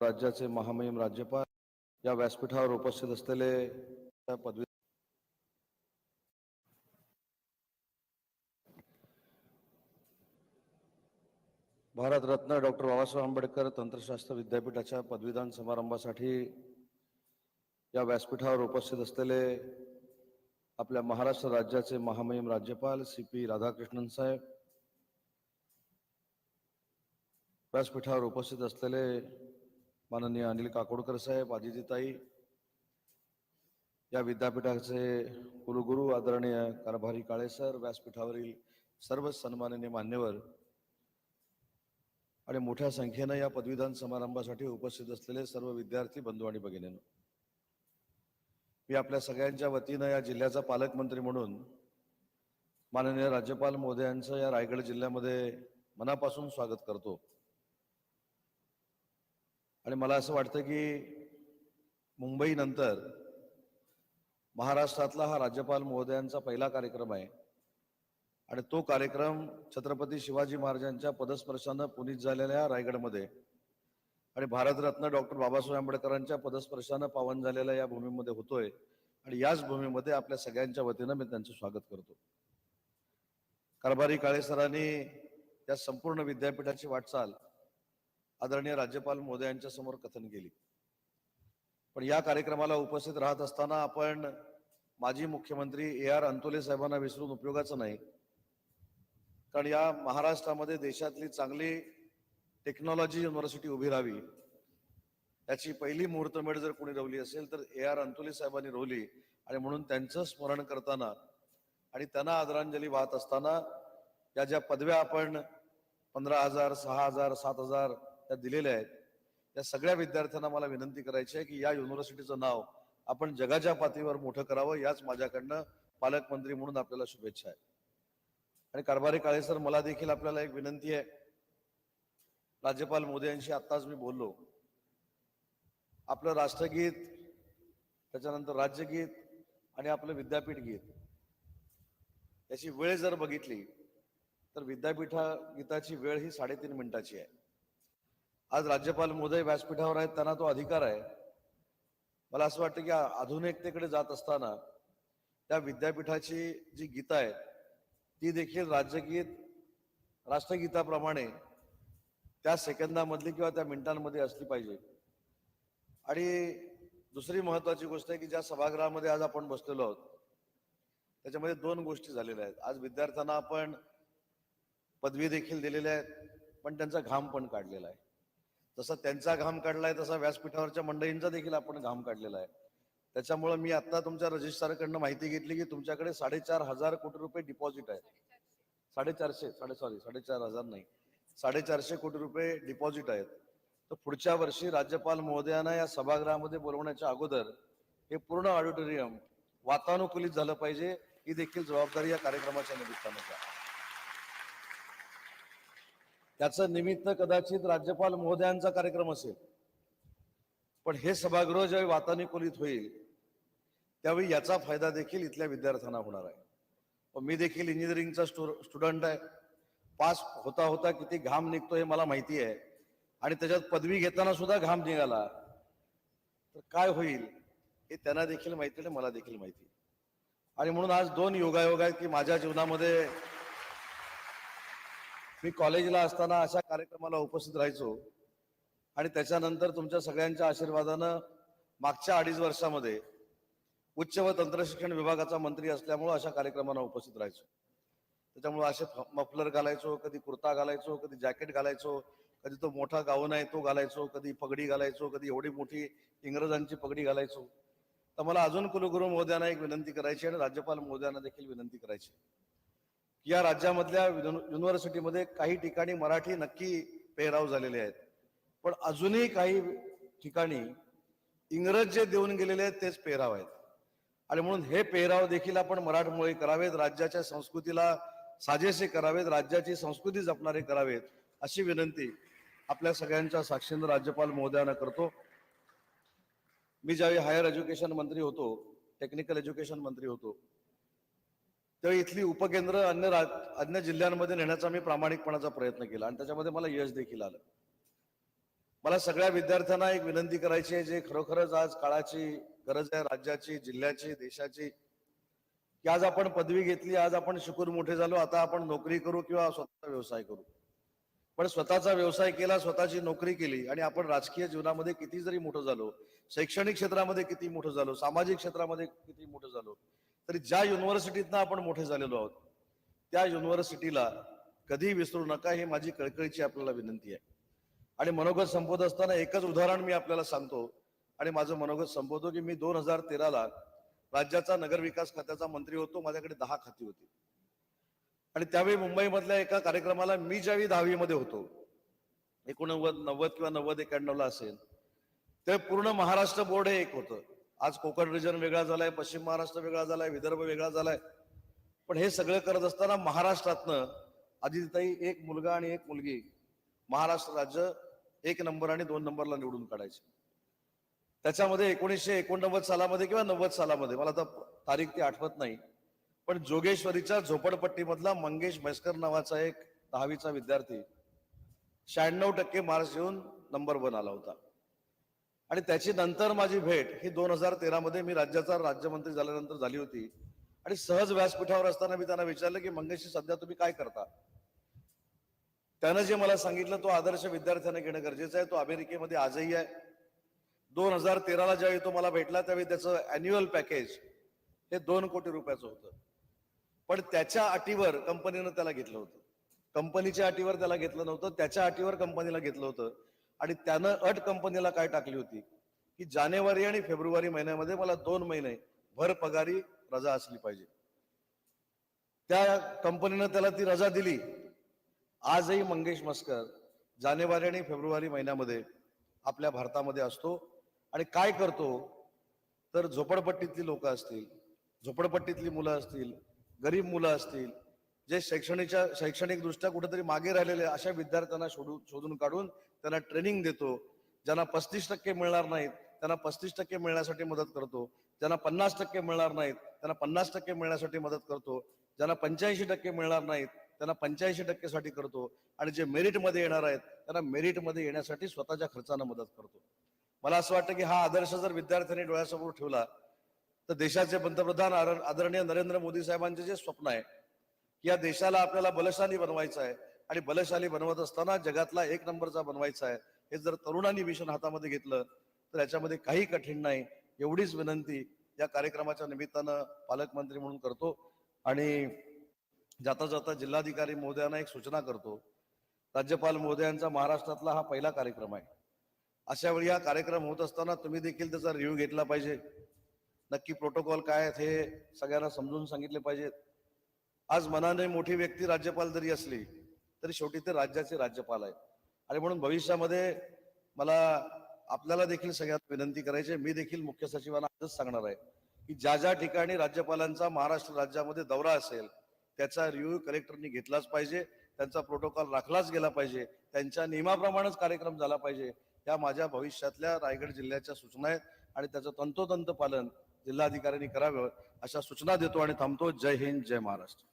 राज्याचे महामहिम राज्यपाल या व्यासपीठावर उपस्थित असलेले पदवी भारतरत्न डॉक्टर बाबासाहेब आंबेडकर तंत्रशास्त्र विद्यापीठाच्या पदवीदान समारंभासाठी या व्यासपीठावर उपस्थित असलेले आपल्या महाराष्ट्र राज्याचे महामहिम राज्यपाल सी पी राधाकृष्णन साहेब व्यासपीठावर उपस्थित असलेले माननीय अनिल काकोडकर साहेब आदितीताई या विद्यापीठाचे कुलगुरू आदरणीय कारभारी काळे सर व्यासपीठावरील सर्व सन्माननीय मान्यवर आणि मोठ्या संख्येनं या पदवीदान समारंभासाठी उपस्थित असलेले सर्व विद्यार्थी बंधू आणि भगिनींनो मी आपल्या सगळ्यांच्या वतीनं या जिल्ह्याचा पालकमंत्री म्हणून माननीय राज्यपाल महोदयांचं या रायगड जिल्ह्यामध्ये मनापासून स्वागत करतो. आणि मला असं वाटतं की मुंबईनंतर महाराष्ट्रातला हा राज्यपाल महोदयांचा पहिला कार्यक्रम आहे. आणि तो कार्यक्रम छत्रपती शिवाजी महाराजांच्या पदस्पर्शानं पुनीत झालेल्या रायगडमध्ये आणि भारतरत्न डॉक्टर बाबासाहेब आंबेडकरांच्या पदस्पर्शानं पावन झालेल्या या भूमीमध्ये होतोय. आणि याच भूमीमध्ये आपल्या सगळ्यांच्या वतीनं मी त्यांचं स्वागत करतो. कारभारी काळे सरांनी संपूर्ण विद्यापीठाची वाटचाल आदरणीय राज्यपाल मोदयांच्या समोर कथन केली. पण या कार्यक्रमाला उपस्थित राहत असताना आपण माजी मुख्यमंत्री ए आर अंतोले साहेबांना विसरून उपयोगाचं नाही. कारण या महाराष्ट्रामध्ये देशातली चांगली टेक्नॉलॉजी युनिव्हर्सिटी उभी राहावी त्याची पहिली मुहूर्तमेढ जर कोणी रवली असेल तर ए आर अंतोले साहेबांनी रोवली आणि म्हणून त्यांचं स्मरण करताना आणि त्यांना आदरांजली वाहत असताना या ज्या पदव्या आपण पंधरा हजार सहा हजार सात हजार त्या दिलेल्या आहेत. या सगळ्या विद्यार्थ्यांना मला विनंती करायची आहे की या युनिव्हर्सिटीचं नाव आपण जगाच्या पातळीवर मोठं करावं याच माझ्याकडनं पालकमंत्री म्हणून आपल्याला शुभेच्छा आहे आणि कारभारी काळे सर मला देखील आपल्याला एक विनंती आहे. राज्यपाल मोदयांशी आत्ताच मी बोललो. आपलं राष्ट्रगीत त्याच्यानंतर राज्यगीत आणि आपलं विद्यापीठ गीत. याची वेळ जर बघितली तर विद्यापीठा गीताची वेळ ही साडेतीन मिनिटाची आहे. आज राज्यपाल मोदय व्यासपीठावर आहेत त्यांना तो अधिकार आहे. मला असं वाटतं की आधुनिकतेकडे जात असताना त्या विद्यापीठाची जी गीतं आहेत ती देखील राज्यगीत राष्ट्रगीताप्रमाणे त्या सेकंदामधली किंवा त्या मिनिटांमध्ये असली पाहिजे. आणि दुसरी महत्वाची गोष्ट आहे की ज्या सभागृहामध्ये आज आपण बसलेलो आहोत त्याच्यामध्ये दोन गोष्टी झालेल्या आहेत. आज विद्यार्थ्यांना आपण पदवी देखील दिलेल्या आहेत पण त्यांचा घाम पण काढलेला आहे. जसा त्यांचा घाम काढलाय तसा व्यासपीठावरच्या मंडळींचा देखील आपण घाम काढलेला आहे. त्याच्यामुळे मी आता तुमच्या रजिस्ट्रारकडनं माहिती घेतली की तुमच्याकडे साडेचार हजार कोटी रुपये डिपॉझिट आहे. साडेचारशे साडे सॉरी साडेचार हजार नाही. साडेचारशे कोटी रुपये डिपॉझिट आहेत. तर पुढच्या वर्षी राज्यपाल महोदयांना या सभागृहामध्ये बोलवण्याच्या अगोदर हे पूर्ण ऑडिटोरियम वातानुकूलित झालं पाहिजे ही देखील जबाबदारी या कार्यक्रमाच्या निमित्तानं त्याचं निमित्त कदाचित राज्यपाल महोदयांचा कार्यक्रम असेल. पण हे सभागृह ज्यावेळी वातानुकूलित होईल त्यावेळी याचा फायदा देखील इथल्या विद्यार्थ्यांना होणार आहे. मी देखील इंजिनिअरिंगचा स्टुडंट आहे. पास होता होता किती घाम निघतो हे मला माहिती आहे. आणि त्याच्यात पदवी घेताना सुद्धा घाम निघाला. तर काय होईल हे त्यांना देखील माहिती आणि मला देखील माहिती आणि म्हणून आज दोन योगायोग आहेत की माझ्या जीवनामध्ये मी कॉलेजला असताना अशा कार्यक्रमाला उपस्थित राहायचो. आणि त्याच्यानंतर तुमच्या सगळ्यांच्या आशीर्वादानं मागच्या अडीच वर्षामध्ये उच्च व तंत्रशिक्षण विभागाचा मंत्री असल्यामुळं अशा कार्यक्रमांना उपस्थित राहायचो. त्याच्यामुळे असे मफलर घालायचो कधी कुर्ता घालायचो कधी जॅकेट घालायचो कधी तो मोठा गाऊन आहे तो घालायचो कधी पगडी घालायचो कधी एवढी मोठी इंग्रजांची पगडी घालायचो. तर मला अजून कुलगुरू महोदयांना एक विनंती करायची आणि राज्यपाल महोदयांना देखील विनंती करायची या राज्यामधल्या युनिव्हर्सिटीमध्ये काही ठिकाणी मराठी नक्की पेहराव झालेले आहेत. पण अजूनही काही ठिकाणी इंग्रज जे देऊन गेलेले आहेत तेच पेहराव आहेत. आणि म्हणून हे पेहराव देखील आपण मराठमोळे करावेत राज्याच्या संस्कृतीला साजेसे करावेत राज्याची संस्कृती जपणारे करावेत अशी विनंती आपल्या सगळ्यांच्या साक्षीनं राज्यपाल महोदयांना करतो. मी ज्यावेळी हायर एज्युकेशन मंत्री होतो टेक्निकल एज्युकेशन मंत्री होतो तर इथली उपकेंद्र अन्य अन्य जिल्ह्यांमध्ये नेण्याचा मी प्रामाणिकपणाचा प्रयत्न केला आणि त्याच्यामध्ये मला यश देखील आलं. मला सगळ्या विद्यार्थ्यांना एक विनंती करायची आहे जे खरोखरच आज काळाची गरज आहे राज्याची जिल्ह्याची देशाची. की आज आपण पदवी घेतली आज आपण शिकून मोठे झालो आता आपण नोकरी करू किंवा स्वतःचा व्यवसाय करू. पण स्वतःचा व्यवसाय केला स्वतःची नोकरी केली आणि आपण राजकीय जीवनामध्ये किती जरी मोठं झालो शैक्षणिक क्षेत्रामध्ये किती मोठं झालो सामाजिक क्षेत्रामध्ये किती मोठं झालो तरी ज्या युनिव्हर्सिटीतनं आपण मोठे झालेलो आहोत त्या युनिव्हर्सिटीला कधी विसरू नका ही माझी कळकळीची आपल्याला विनंती आहे. आणि मनोगत संपवत असताना एकच उदाहरण मी आपल्याला सांगतो आणि माझं मनोगत संपवतो की मी दोन हजार तेराला राज्याचा नगर विकास खात्याचा मंत्री होतो माझ्याकडे दहा खाती होती. आणि त्यावेळी मुंबईमधल्या एका कार्यक्रमाला मी ज्यावेळी दहावीमध्ये होतो एकोणनव्वद नव्वद किंवा नव्वद एक्याण्णवला असेल ते पूर्ण महाराष्ट्र बोर्ड हे एक होतं. आज कोकण रिजन वेगळा झालाय पश्चिम महाराष्ट्र वेगळा झालाय विदर्भ वेगळा झालाय. पण हे सगळं करत असताना महाराष्ट्रातनं आदिताई एक मुलगा आणि एक मुलगी महाराष्ट्र राज्य एक नंबर आणि दोन नंबरला निवडून काढायचे. त्याच्यामध्ये एकोणीसशे एकोणनव्वद सालामध्ये किंवा नव्वद सालामध्ये मला आता तारीख ती आठवत नाही पण जोगेश्वरीच्या झोपडपट्टीमधला मंगेश म्हैसकर नावाचा एक दहावीचा विद्यार्थी शहाण्णव टक्के मार्क्स घेऊन नंबर वन आला होता. आणि त्याची नंतर माझी भेट ही दोन हजार तेरा मध्ये मी राज्याचा राज्यमंत्री झाल्यानंतर झाली होती. आणि सहज व्यासपीठावर असताना मी त्यांना विचारलं की मंगेशजी सध्या तुम्ही काय करता? त्यानं जे मला सांगितलं तो आदर्श विद्यार्थ्याने घेणं गरजेचं आहे. तो अमेरिकेमध्ये आजही आहे. दोन हजार तेराला ज्यावेळी तो मला भेटला त्यावेळी त्याचं अॅन्युअल पॅकेज हे दोन कोटी रुपयाचं होतं. पण त्याच्या अटीवर कंपनीनं त्याला घेतलं होतं. कंपनीच्या अटीवर त्याला घेतलं नव्हतं. त्याच्या अटीवर कंपनीला घेतलं होतं. आणि त्यानं अट कंपनीला काय टाकली होती? की जानेवारी आणि फेब्रुवारी महिन्यामध्ये मला दोन महिने भर पगारी रजा असली पाहिजे. त्या कंपनीनं त्याला ती रजा दिली. आजही मंगेश मस्कर जानेवारी आणि फेब्रुवारी महिन्यामध्ये आपल्या भारतामध्ये असतो आणि काय करतो? तर झोपडपट्टीतली लोक असतील झोपडपट्टीतली मुलं असतील गरीब मुलं असतील जे शैक्षणिकच्या शैक्षणिक दृष्ट्या कुठेतरी मागे राहिलेले अशा विद्यार्थ्यांना शोधून शोधून काढून त्यांना ट्रेनिंग देतो. ज्यांना पस्तीस टक्के मिळणार नाहीत त्यांना पस्तीस टक्के मिळण्यासाठी मदत करतो. ज्यांना पन्नास टक्के मिळणार नाहीत त्यांना पन्नास टक्के मिळण्यासाठी मदत करतो. ज्यांना पंच्याऐंशी टक्के मिळणार नाहीत त्यांना पंच्याऐंशी टक्केसाठी करतो. आणि जे मेरिटमध्ये येणार आहेत त्यांना मेरिटमध्ये येण्यासाठी स्वतःच्या खर्चानं मदत करतो. मला असं वाटतं की हा आदर्श जर विद्यार्थ्यांनी डोळ्यासमोर ठेवला तर देशाचे पंतप्रधान आर- आदरणीय नरेंद्र मोदी साहेबांचे जे स्वप्न आहे की या देशाला आपल्याला बलशाली बनवायचं आहे आणि बलशाली बनवत असताना जगातला एक नंबरचा बनवायचा आहे. हे जर तरुणांनी मिशन हातामध्ये घेतलं तर याच्यामध्ये काही कठीण नाही. एवढीच विनंती या कार्यक्रमाच्या निमित्तानं पालकमंत्री म्हणून करतो आणि जाता जाता जिल्हाधिकारी महोदयांना एक सूचना करतो. राज्यपाल महोदयांचा महाराष्ट्रातला हा पहिला कार्यक्रम आहे. अशा वेळी हा कार्यक्रम होत असताना तुम्ही देखील त्याचा रिव्ह्यू घेतला पाहिजे. नक्की प्रोटोकॉल काय आहेत हे सगळ्यांना समजून सांगितले पाहिजेत. आज मनाने मोठी व्यक्ती राज्यपाल जरी असली तरी शेवटी ते राज्याचे राज्यपाल आहेत. आणि म्हणून भविष्यामध्ये मला आपल्याला देखील सगळ्यात विनंती करायची मी देखील मुख्य सचिवांना आजच सांगणार आहे की ज्या ज्या ठिकाणी राज्यपालांचा महाराष्ट्र राज्यामध्ये दौरा असेल त्याचा रिव्ह्यू कलेक्टरनी घेतलाच पाहिजे त्यांचा प्रोटोकॉल राखलाच गेला पाहिजे त्यांच्या नियमाप्रमाणेच कार्यक्रम झाला पाहिजे या माझ्या भविष्यातल्या रायगड जिल्ह्याच्या सूचना आहेत आणि त्याचं तंतोतंत पालन जिल्हाधिकाऱ्यांनी करावं अशा सूचना देतो आणि थांबतो. जय हिंद जय महाराष्ट्र.